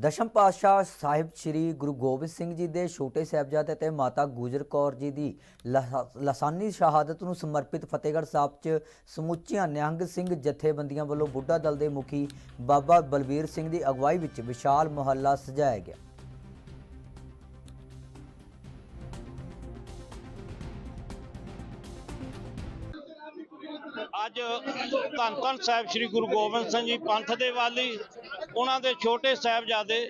ਦਸ਼ਮ ਪਾਤਸ਼ਾਹ ਸਾਹਿਬ ਸ੍ਰੀ ਗੁਰੂ ਗੋਬਿੰਦ ਸਿੰਘ ਜੀ ਦੇ ਛੋਟੇ ਸਾਹਿਬਜ਼ਾਦੇ ਤੇ ਮਾਤਾ ਗੁਜਰ ਕੌਰ ਜੀ ਦੀ ਲਹਾ- ਲਾਸਾਨੀ ਸ਼ਹਾਦਤ ਨੂੰ ਸਮਰਪਿਤ ਫਤਿਹਗੜ੍ਹ ਸਾਹਿਬ 'ਚ ਸਮੁੱਚੀਆਂ ਨਿਹੰਗ ਸਿੰਘ ਜਥੇਬੰਦੀਆਂ ਵੱਲੋਂ ਬੁੱਢਾ ਦਲ ਦੇ ਮੁਖੀ ਬਾਬਾ ਬਲਬੀਰ ਸਿੰਘ ਦੀ ਅਗਵਾਈ ਵਿੱਚ ਵਿਸ਼ਾਲ ਮੁਹੱਲਾ ਸਜਾਇਆ ਗਿਆ। ਧੰਨ ਧੰਨ ਸਾਹਿਬ ਸ੍ਰੀ ਗੁਰੂ ਗੋਬਿੰਦ ਸਿੰਘ ਜੀ, ਪੰਥ ਦੇ ਵਾਲੀ, ਉਹਨਾਂ ਦੇ ਛੋਟੇ ਸਾਹਿਬਜ਼ਾਦੇ,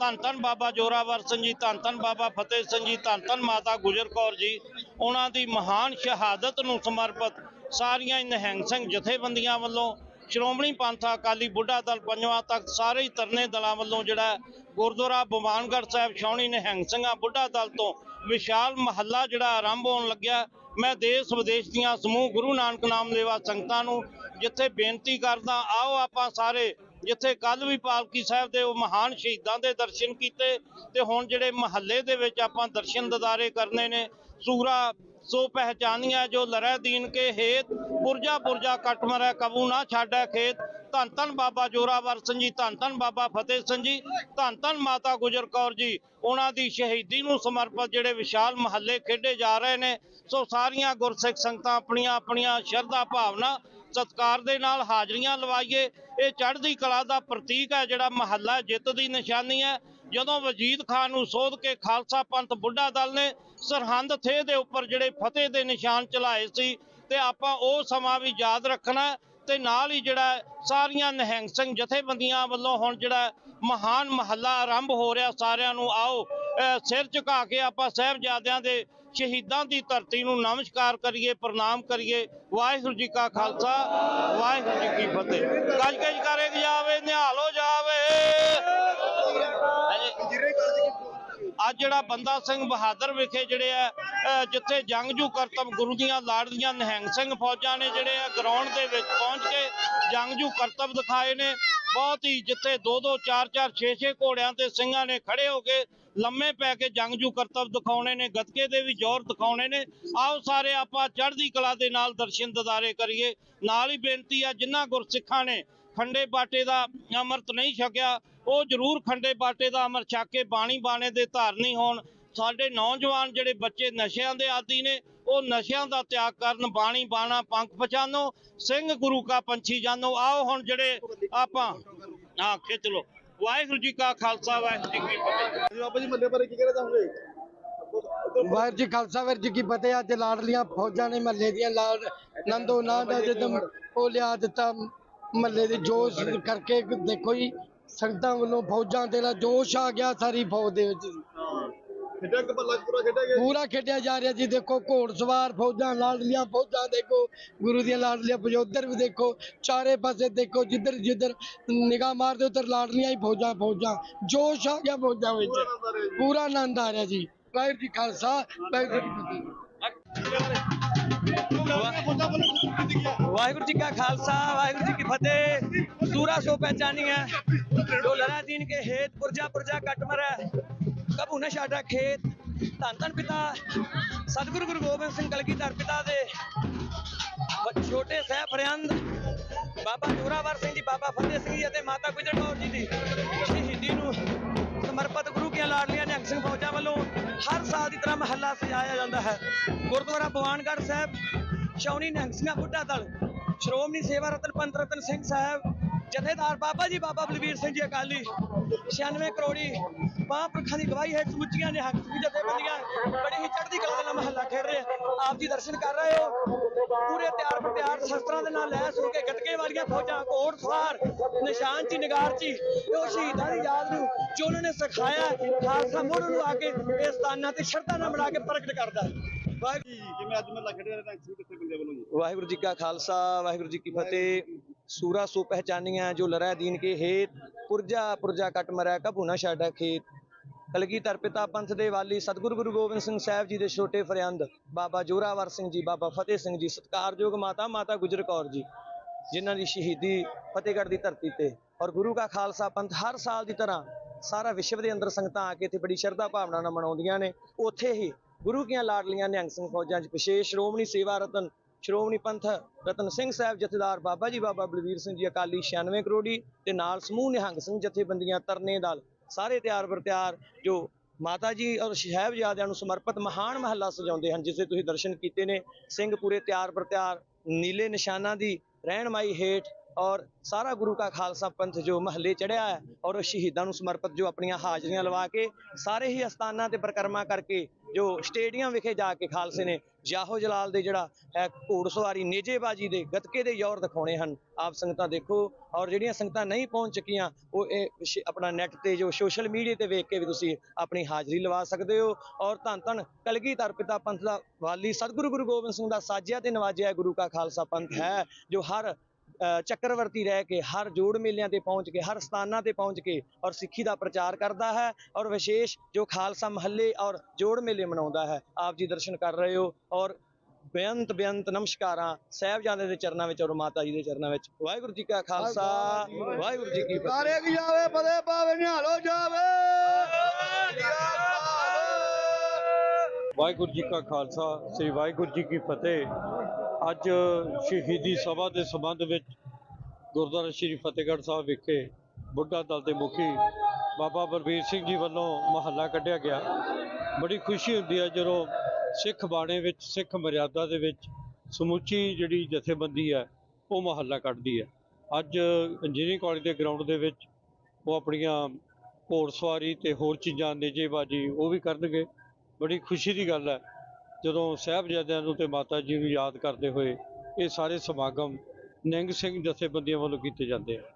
ਧੰਨ ਧੰਨ ਬਾਬਾ ਜੋਰਾਵਰ ਸਿੰਘ ਜੀ, ਧੰਨ ਧੰਨ ਬਾਬਾ ਫਤਿਹ ਸਿੰਘ ਜੀ, ਧੰਨ ਧੰਨ ਮਾਤਾ ਗੁਜਰ ਕੌਰ ਜੀ, ਉਹਨਾਂ ਦੀ ਮਹਾਨ ਸ਼ਹਾਦਤ ਨੂੰ ਸਮਰਪਿਤ ਸਾਰੀਆਂ ਨਿਹੰਗ ਸਿੰਘ ਜਥੇਬੰਦੀਆਂ ਵੱਲੋਂ ਸ਼੍ਰੋਮਣੀ ਪੰਥ ਅਕਾਲੀ ਬੁੱਢਾ ਦਲ ਪੰਜਵਾਂ ਤੱਕ ਸਾਰੇ ਹੀ ਤਰਨੇ ਦਲਾਂ ਵੱਲੋਂ ਜਿਹੜਾ ਗੁਰਦੁਆਰਾ ਬਮਾਨਗੜ੍ਹ ਸਾਹਿਬ, ਛਾਉਣੀ ਨਿਹੰਗ ਸਿੰਘਾਂ ਬੁੱਢਾ ਦਲ ਤੋਂ ਵਿਸ਼ਾਲ ਮਹੱਲਾ ਜਿਹੜਾ ਆਰੰਭ ਹੋਣ ਲੱਗਿਆ। ਮੈਂ ਦੇਸ਼ ਵਿਦੇਸ਼ ਦੀਆਂ ਸਮੂਹ ਗੁਰੂ ਨਾਨਕ ਨਾਮ ਲੇਵਾ ਸੰਗਤਾਂ ਨੂੰ ਜਿੱਥੇ ਬੇਨਤੀ ਕਰਦਾ, ਆਓ ਆਪਾਂ ਸਾਰੇ, ਜਿੱਥੇ ਕੱਲ ਵੀ ਪਾਲਕੀ ਸਾਹਿਬ ਦੇ ਉਹ ਮਹਾਨ ਸ਼ਹੀਦਾਂ ਦੇ ਦਰਸ਼ਨ ਕੀਤੇ ਤੇ ਹੁਣ ਜਿਹੜੇ ਮਹੱਲੇ ਦੇ ਵਿੱਚ ਆਪਾਂ ਦਰਸ਼ਨ ਦਿਦਾਰੇ ਕਰਨੇ ਨੇ, ਸੂਰਾ ਸੋ ਪਹਿਚਾਨੀਆਂ ਜੋ ਲਰੈ ਦੀਨ ਕੇ ਹੇਤ, ਪੁਰਜਾ ਪੁਰਜਾ ਕਟ ਮਰੈ ਕਬੂ ਨਾ ਛਾੜੈ ਖੇਤ ਧੰਨ ਧੰਨ ਬਾਬਾ ਜੋਰਾਵਰ ਸਿੰਘ ਜੀ, ਧੰਨ ਧੰਨ ਬਾਬਾ ਫਤਿਹ ਸਿੰਘ ਜੀ, ਧੰਨ ਧੰਨ ਮਾਤਾ ਗੁਜਰ ਕੌਰ ਜੀ, ਉਹਨਾਂ ਦੀ ਸ਼ਹੀਦੀ ਨੂੰ ਸਮਰਪਿਤ ਜਿਹੜੇ ਵਿਸ਼ਾਲ ਮਹੱਲੇ ਖੇਡੇ ਜਾ ਰਹੇ ਨੇ। ਸੋ ਸਾਰੀਆਂ ਗੁਰਸਿੱਖ ਸੰਗਤਾਂ ਆਪਣੀਆਂ ਆਪਣੀਆਂ ਸ਼ਰਧਾ ਭਾਵਨਾ ਸਤਕਾਰ ਦੇ ਨਾਲ ਹਾਜ਼ਰੀਆਂ ਲਵਾਈਏ। ਇਹ ਚੜ੍ਹਦੀ ਕਲਾ ਦਾ ਪ੍ਰਤੀਕ ਹੈ, ਜਿਹੜਾ ਮਹੱਲਾ ਜਿੱਤ ਦੀ ਨਿਸ਼ਾਨੀ ਹੈ। ਜਦੋਂ ਵਜੀਦ ਖਾਨ ਨੂੰ ਸੋਧ ਕੇ ਖਾਲਸਾ ਪੰਥ ਬੁੱਢਾ ਦਲ ਨੇ ਸਰਹੰਦ ਥੇ ਦੇ ਉੱਪਰ ਜਿਹੜੇ ਫਤਿਹ ਦੇ ਨਿਸ਼ਾਨ ਚਲਾਏ ਸੀ, ਤੇ ਆਪਾਂ ਉਹ ਸਮਾਂ ਵੀ ਯਾਦ ਰੱਖਣਾ ਤੇ ਨਾਲ ਹੀ ਜਿਹੜਾ ਸਾਰੀਆਂ ਨਿਹੰਗ ਸਿੰਘ ਜਥੇਬੰਦੀਆਂ ਵੱਲੋਂ ਹੁਣ ਜਿਹੜਾ ਮਹਾਨ ਮਹੱਲਾ ਆਰੰਭ ਹੋ ਰਿਹਾ ਸਾਰਿਆਂ ਨੂੰ ਆਓ ਸਿਰ ਝੁਕਾ ਕੇ ਆਪਾਂ ਸਾਹਿਬਜ਼ਾਦਿਆਂ ਦੇ ਸ਼ਹੀਦਾਂ ਦੀ ਧਰਤੀ ਨੂੰ ਨਮਸਕਾਰ ਕਰੀਏ ਪ੍ਰਣਾਮ ਕਰੀਏ। ਵਾਹਿਗੁਰੂ ਜੀ ਕਾ ਖਾਲਸਾ ਵਾਹਿਗੁਰੂ ਜੀ ਕੀ ਫਤਿਹ। ਗੱਜ ਗੱਜ ਕਰੇ ਜਾਵੇ ਨਿਹਾਲ ਹੋ ਜਾਵੇ। ਹਾਂਜੀ। ਅੱਜ ਜਿਹੜਾ ਬੰਦਾ ਸਿੰਘ ਬਹਾਦਰ ਵਿਖੇ ਜਿਹੜੇ ਆ ਜਿੱਥੇ ਜੰਗਜੂ ਕਰਤਬ ਗੁਰੂ ਦੀਆਂ ਲਾੜਦੀਆਂ ਨਿਹੰਗ ਸਿੰਘ ਫੌਜਾਂ ਨੇ ਜਿਹੜੇ ਆ ਗਰਾਊਂਡ ਦੇ ਵਿੱਚ ਪਹੁੰਚ ਕੇ ਜੰਗਜੂ ਕਰਤਬ ਦਿਖਾਏ ਨੇ। ਬਹੁਤ ਹੀ ਜਿੱਥੇ 2 2 4 4 6 6 ਘੋੜਿਆਂ ਤੇ ਸਿੰਘਾਂ ਨੇ ਖੜੇ ਹੋ ਕੇ ਲੰਮੇ ਪੈ ਕੇ ਜੰਗਜੂ ਕਰਤਬ ਦਿਖਾਉਣੇ ਨੇ ਗੱਤਕੇ ਦੇ ਵੀ ਜ਼ੋਰ ਦਿਖਾਉਣੇ ਨੇ। ਆਓ ਸਾਰੇ ਆਪਾਂ ਚੜ੍ਹਦੀ ਕਲਾ ਦੇ ਨਾਲ ਦਰਸ਼ਨ ਦਿਦਾਰੇ ਕਰੀਏ। ਨਾਲ ਹੀ ਬੇਨਤੀ ਆ ਜਿਨ੍ਹਾਂ ਗੁਰਸਿੱਖਾਂ ਨੇ ਖੰਡੇ ਬਾਟੇ ਦਾ ਅੰਮ੍ਰਿਤ ਨਹੀਂ ਛਕਿਆ ਉਹ ਜ਼ਰੂਰ ਖੰਡੇ ਬਾਟੇ ਦਾ ਅੰਮ੍ਰਿਤ ਛਕ ਕੇ ਬਾਣੀ ਬਾਣੇ ਦੇ ਧਾਰਨੀ ਹੋਣ। ਸਾਡੇ ਨੌਜਵਾਨ ਜਿਹੜੇ ਬੱਚੇ ਨਸ਼ਿਆਂ ਦੇ ਆਦੀ ਨੇ ਉਹ ਨਸ਼ਿਆਂ ਦਾ ਤਿਆਗ ਕਰਨ ਬਾਣੀ ਬਾਣਾ ਪੰਖ ਪਛਾਨੋ ਸਿੰਘ ਗੁਰੂ ਕਾ ਪੰਛੀ ਜਾਨੋ। ਆਓ ਹੁਣ ਜਿਹੜੇ ਆਪਾਂ ਹਾਂ ਖਿੱਚ ਲੋ ਵਾਹਿਗੁਰੂ ਜੀ ਕਾ ਖਾਲਸਾ ਵਾਹਿਗੁਰੂ ਜੀ ਕੀ ਫਤਿਹ। ਬਾਬਾ ਜੀ ਮੱਲੇ ਬਾਰੇ ਕੀ ਕਹਿਣਾ ਵਾਹਿਗੁਰੂ ਜੀ ਖਾਲਸਾ ਵਾਹਿਗੁਰੂ ਜੀ ਕੀ ਫਤਿਹ। ਅੱਜ ਲਾਡਲੀਆਂ ਫੌਜਾਂ ਨੇ ਮਹੱਲੇ ਦੀਆਂ ਲਾਡ ਨੰਦੋ ਨਾਂ ਦਾ ਜਦੋਂ ਉਹ ਲਿਆ ਦਿੱਤਾ ਮਹੱਲੇ ਦੇ ਜੋਸ਼ ਕਰਕੇ ਦੇਖੋ ਜੀ ਸੰਗਤਾਂ ਵੱਲੋਂ ਫੌਜਾਂ ਤੇ ਜੋਸ਼ ਆ ਗਿਆ ਸਾਰੀ ਫੌਜ ਦੇ ਵਿੱਚ। ਖੇਡਿਆ ਕਿ ਬੱਲਾ ਪੂਰਾ ਖੇਡਿਆ ਗਿਆ? ਪੂਰਾ ਖੇਡਿਆ ਜਾ ਰਿਹਾ ਜੀ ਦੇਖੋ ਘੋੜ ਸਵਾਰ ਫੌਜਾਂ ਲਾਡਲੀਆਂ ਫੌਜਾਂ ਦੇਖੋ ਗੁਰੂ ਦੀਆਂ ਲਾਡਲੀਆਂ ਪਜੋਦਰ ਵੀ ਦੇਖੋ ਚਾਰੇ ਪਾਸੇ ਦੇਖੋ ਜਿੱਧਰ ਜਿੱਧਰ ਨਿਗਾਹ ਮਾਰਦੇ ਉਧਰ ਲਾਡਲੀਆਂ ਹੀ ਫੌਜਾਂ ਫੌਜਾਂ। ਜੋਸ਼ ਆ ਗਿਆ ਫੌਜਾਂ ਵਿੱਚ। ਪੂਰਾ ਆਨੰਦ ਆ ਰਿਹਾ ਜੀ। ਵਾਹਿਗੁਰੂ ਜੀ ਖਾਲਸਾ ਵਾਹਿਗੁਰੂ ਜੀ ਫਤਿਹ। ਵਾਹਿਗੁਰੂ ਜੀ ਕਾ ਖਾਲਸਾ ਵਾਹਿਗੁਰੂ ਜੀ ਕੀ ਫਤਿਹ। ਸੂਰਾ ਸੋ ਪਹਿਚਾਨੀ ਹੈ ਜੋ ਲੜਾ ਦੀਨ ਕੇ ਹੇਤ ਪੁਰਜਾ ਪੁਰਜਾ ਕਟ ਮਰੈ। ਕਬੂ ਨ ਛਾਡਾ ਖੇਤ। ਧੰਨ ਧੰਨ ਪਿਤਾ, ਸਤਿਗੁਰੂ ਗੁਰੂ ਗੋਬਿੰਦ ਸਿੰਘ ਕਲਗੀਧਰ ਪਿਤਾ ਦੇ। ਛੋਟੇ ਸਹਿਬ ਫਰਿਆੰਦ, ਬਾਬਾ ਜੋਰਾਵਰ ਸਿੰਘ ਜੀ, ਬਾਬਾ ਫਤਿਹ ਸਿੰਘ ਜੀ ਅਤੇ ਮਾਤਾ ਗੁਜਰ ਕੌਰ ਜੀ ਦੀ ਸ਼ਹੀਦੀ ਨੂੰ ਸਮਰਪਿਤ ਗੁਰੂ ਕੀਆਂ ਲਾਡਲੀਆਂ ਨਿਹੰਗ ਸਿੰਘ ਫੌਜਾਂ ਵੱਲੋਂ ਹਰ ਸਾਲ ਦੀ ਤਰ੍ਹਾਂ ਮਹੱਲਾ ਸਜਾਇਆ ਜਾਂਦਾ ਹੈ। ਗੁਰਦੁਆਰਾ ਬਵਾਨਗੜ੍ਹ ਸਾਹਿਬ ਸ਼ੌਣੀ ਨਿਹੰਗ ਸਿੰਘਾਂ ਬੁੱਢਾ ਦਲ, ਸ਼੍ਰੋਮਣੀ ਸੇਵਾ ਰਤਨ ਪੰਥ ਰਤਨ ਸਿੰਘ ਸਾਹਿਬ ਜਥੇਦਾਰ ਬਾਬਾ ਜੀ ਬਾਬਾ ਬਲਵੀਰ ਸਿੰਘ ਜੀ ਅਕਾਲੀ 96 ਕਰੋੜੀ ਮਹਾਂਪੁਰਖਾਂ ਦੀ ਗਵਾਹੀ ਹੈ ਸਮੁੱਚੀਆਂ ਨੇ ਹੱਕ ਜਥੇਬੰਦੀਆਂ। ਬੜੀ ਹੀ ਚੜ੍ਹਦੀ ਕਲਾ ਨਾਲ ਮਹੱਲਾ ਖੇਡ ਰਹੇ ਆ। ਆਪ ਜੀ ਦਰਸ਼ਨ ਕਰ ਰਹੇ ਹੋ। ਪੂਰੇ ਤਿਆਰ ਬਰ ਸ਼ਸਤਰਾਂ ਦੇ ਨਾਲ ਲੈਸ ਹੋ ਕੇ ਗਟਕੇ ਵਾਲੀਆਂ ਫੌਜਾਂ ਘੋੜ ਸਵਾਰ ਨਿਸ਼ਾਨ ਚ ਨਗਾਰ ਚ ਉਹ ਸ਼ਹੀਦਾਂ ਦੀ ਯਾਦ ਨੂੰ ਜੋ ਉਹਨਾਂ ਨੇ ਸਿਖਾਇਆ ਖਾਲਸਾ ਮੁੜ ਨੂੰ ਆ ਕੇ ਇਹ ਸਥਾਨਾਂ ਤੇ ਸ਼ਰਧਾ ਨਾਲ ਬਣਾ ਕੇ ਪ੍ਰਗਟ ਕਰਦਾ ਵਾਹਿਗੁਰੂ ਜਿਵੇਂ ਅੱਜ ਮੱਲਾ ਖੇਡਿਆ ਰਿਹਾ ਸੀ ਕਿੱਥੇ ਬੰਦੇ ਵੱਲੋਂ ਜੀ। ਵਾਹਿਗੁਰੂ ਜੀ ਕਾ ਖਾਲਸਾ ਵਾਹਿਗੁਰੂ ਜੀ ਕੀ ਫਤਿਹ। ਸੂਰਾ ਸੋ ਪਹਿਚਾਨੀਆਂ, ਜੋ ਲਰੈ ਦੀਨ ਕੇ ਹੇਤ, ਪੁਰਜਾ ਪੁਰਜਾ ਕਟ ਮਰੈ, ਕਭੂ ਨਾ ਛਾਡਾ ਖੇਤ। ਕਲਗੀਧਰ ਪਿਤਾ ਪੰਥ ਦੇ ਵਾਲੀ, ਸਤਿਗੁਰੂ ਗੁਰੂ ਗੋਬਿੰਦ ਸਿੰਘ ਸਾਹਿਬ ਜੀ ਦੇ ਛੋਟੇ ਫਰਿੰਦ ਬਾਬਾ ਜੋਰਾਵਰ ਸਿੰਘ ਜੀ, ਬਾਬਾ ਫਤਿਹ ਸਿੰਘ ਜੀ, ਸਤਿਕਾਰਯੋਗ ਮਾਤਾ ਮਾਤਾ ਗੁਜਰ ਕੌਰ ਜੀ, ਜਿਨ੍ਹਾਂ ਦੀ ਸ਼ਹੀਦੀ ਫਤਿਹਗੜ੍ਹ ਦੀ ਧਰਤੀ ਤੇ। ਔਰ ਗੁਰੂ ਕਾ ਖਾਲਸਾ ਪੰਥ ਹਰ ਸਾਲ ਦੀ ਤਰ੍ਹਾਂ ਸਾਰਾ ਵਿਸ਼ਵ ਦੇ ਅੰਦਰ ਸੰਗਤਾਂ ਆ ਕੇ ਇੱਥੇ ਬੜੀ ਸ਼ਰਧਾ ਭਾਵਨਾ ਨਾਲ ਮਨਾਉਂਦੀਆਂ ਨੇ। ਉੱਥੇ ਹੀ ਗੁਰੂ ਕੀਆਂ ਲਾਡਲੀਆਂ ਨਿਹੰਗ ਸਿੰਘ ਫੌਜਾਂ 'ਚ ਵਿਸ਼ੇਸ਼ ਸ਼੍ਰੋਮਣੀ ਸੇਵਾ ਰਤਨ ਸ਼੍ਰੋਮਣੀ ਪੰਥ ਰਤਨ ਸਿੰਘ ਸਾਹਿਬ, ਜਥੇਦਾਰ ਬਾਬਾ ਜੀ, ਬਾਬਾ ਬਲਵੀਰ ਸਿੰਘ ਜੀ, ਅਕਾਲੀ 96 ਕਰੋੜੀ ਤੇ ਨਾਲ ਸਮੂਹ ਨਿਹੰਗ ਸਿੰਘ ਜਥੇਬੰਦੀਆਂ ਤਰਨੇ ਦਲ, ਸਾਰੇ ਤਿਆਰ ਬਰ ਤਿਆਰ, ਜੋ ਮਾਤਾ ਜੀ ਔਰ ਸਾਹਿਬਜ਼ਾਦਿਆਂ ਨੂੰ ਸਮਰਪਿਤ ਮਹਾਨ ਮਹੱਲਾ ਸਜਾਉਂਦੇ ਹਨ ਜਿਸ ਦੇ ਤੁਸੀਂ ਦਰਸ਼ਨ ਕੀਤੇ ਨੇ, ਸਿੰਘ ਪੂਰੇ ਤਿਆਰ ਬਰ ਤਿਆਰ, ਨੀਲੇ ਨਿਸ਼ਾਨਾਂ ਦੀ ਰਹਿਣਮਾਈ ਹੇਠ ਔਰ ਸਾਰਾ ਗੁਰੂ ਕਾ ਖਾਲਸਾ ਪੰਥ ਜੋ ਮਹੱਲੇ ਚੜਿਆ ਹੈ ਔਰ ਸ਼ਹੀਦਾਂ ਨੂੰ ਸਮਰਪਿਤ ਜੋ ਆਪਣੀਆਂ ਹਾਜ਼ਰੀਆਂ ਲਵਾ ਕੇ ਸਾਰੇ ਹੀ ਅਸਥਾਨਾਂ ਤੇ ਪ੍ਰਕਰਮਾ ਕਰਕੇ ਜੋ ਸਟੇਡੀਅਮ ਵਿਖੇ ਜਾ ਕੇ ਖਾਲਸੇ ਨੇ ਜਾਹੋ ਜਲਾਲ ਦੇ ਜਿਹੜਾ ਹੈ ਘੋੜਸਵਾਰੀ ਨੇਜੇਬਾਜੀ ਦੇ ਗੱਤਕੇ ਦੇ ਜ਼ੋਰ ਦਿਖਾਉਣੇ ਹਨ। ਆਪ ਸੰਗਤਾਂ ਦੇਖੋ ਔਰ ਜਿਹੜੀਆਂ ਸੰਗਤਾਂ ਨਹੀਂ ਪਹੁੰਚ ਚੁੱਕੀਆਂ, ਉਹ ਇਹ ਸ਼- ਆਪਣਾ ਨੈਟ ਤੇ ਜੋ ਸੋਸ਼ਲ ਮੀਡੀਆ ਤੇ ਵੇਖ ਕੇ ਵੀ ਤੁਸੀਂ ਆਪਣੀ ਹਾਜ਼ਰੀ ਲਵਾ ਸਕਦੇ ਹੋ ਔਰ ਧੰਨ ਧੰਨ ਕਲਗੀਧਰ ਪਿਤਾ ਪੰਥ ਦਾ ਵਾਲੀ ਸਤਿਗੁਰੂ ਗੁਰੂ ਗੋਬਿੰਦ ਸਿੰਘ ਦਾ ਸਾਜਿਆ ਤੇ ਨਵਾਜਿਆ ਗੁਰੂ ਕਾ ਖਾਲਸਾ ਪੰਥ ਹੈ ਜੋ ਹਰ ਚੱਕਰਵਰਤੀ ਰਹਿ ਕੇ ਹਰ ਜੋੜ ਮੇਲਿਆਂ ਤੇ ਪਹੁੰਚ ਕੇ ਹਰ ਸਥਾਨਾਂ ਤੇ ਪਹੁੰਚ ਕੇ ਔਰ ਸਿੱਖੀ ਦਾ ਪ੍ਰਚਾਰ ਕਰਦਾ ਹੈ ਔਰ ਵਿਸ਼ੇਸ਼ ਜੋ ਖਾਲਸਾ ਮਹੱਲੇ ਔਰ ਜੋੜ ਮੇਲੇ ਮਨਾਉਂਦਾ ਹੈ ਆਪ ਜੀ ਦਰਸ਼ਨ ਕਰ ਰਹੇ ਹੋ ਔਰ ਬੇਅੰਤ ਬੇਅੰਤ ਨਮਸਕਾਰਾਂ ਸਾਹਿਬਜ਼ਾਦੇ ਦੇ ਚਰਨਾਂ ਵਿੱਚ ਔਰ ਮਾਤਾ ਜੀ ਦੇ ਚਰਨਾਂ ਵਿੱਚ। ਵਾਹਿਗੁਰੂ ਜੀ ਕਾ ਖਾਲਸਾ ਵਾਹਿਗੁਰੂ ਜੀ ਕੀ ਫਤਿਹ। ਕੀ ਜਾਵੇ ਪਦੇ ਪਾਵੇ ਨਿਹਾਲੋ ਜਾਵੇ। ਵਾਹਿਗੁਰੂ ਜੀ ਕਾ ਖਾਲਸਾ ਸ੍ਰੀ ਵਾਹਿਗੁਰੂ ਜੀ ਕੀ ਫਤਿਹ। ਅੱਜ ਸ਼ਹੀਦੀ ਸਭਾ ਦੇ ਸੰਬੰਧ ਵਿੱਚ ਗੁਰਦੁਆਰਾ ਸ੍ਰੀ ਫਤਿਹਗੜ੍ਹ ਸਾਹਿਬ ਵਿਖੇ ਬੁੱਢਾ ਦਲ ਦੇ ਮੁਖੀ ਬਾਬਾ ਬਲਬੀਰ ਸਿੰਘ ਜੀ ਵੱਲੋਂ ਮਹੱਲਾ ਕੱਢਿਆ ਗਿਆ। ਬੜੀ ਖੁਸ਼ੀ ਹੁੰਦੀ ਹੈ ਜਦੋਂ ਸਿੱਖ ਬਾਣੇ ਵਿੱਚ, ਸਿੱਖ ਮਰਿਆਦਾ ਦੇ ਵਿੱਚ ਸਮੁੱਚੀ ਜਿਹੜੀ ਜਥੇਬੰਦੀ ਹੈ, ਉਹ ਮਹੱਲਾ ਕੱਢਦੀ ਹੈ। ਅੱਜ ਇੰਜੀਨੀਅਰਿੰਗ ਕਾਲਜ ਦੇ ਗਰਾਊਂਡ ਦੇ ਵਿੱਚ ਉਹ ਆਪਣੀਆਂ ਘੋੜ ਸਵਾਰੀ ਤੇ ਹੋਰ ਚੀਜ਼ਾਂ, ਨੇਜੇਬਾਜੀ ਉਹ ਵੀ ਕਰਨਗੇ। ਬੜੀ ਖੁਸ਼ੀ ਦੀ ਗੱਲ ਹੈ ਜਦੋਂ ਸਾਹਿਬਜ਼ਾਦਿਆਂ ਨੂੰ ਤੇ ਮਾਤਾ ਜੀ ਨੂੰ ਯਾਦ ਕਰਦੇ ਹੋਏ ਇਹ ਸਾਰੇ ਸਮਾਗਮ ਨਿਹੰਗ ਸਿੰਘ ਜਥੇਬੰਦੀਆਂ ਵੱਲੋਂ ਕੀਤੇ ਜਾਂਦੇ ਆ।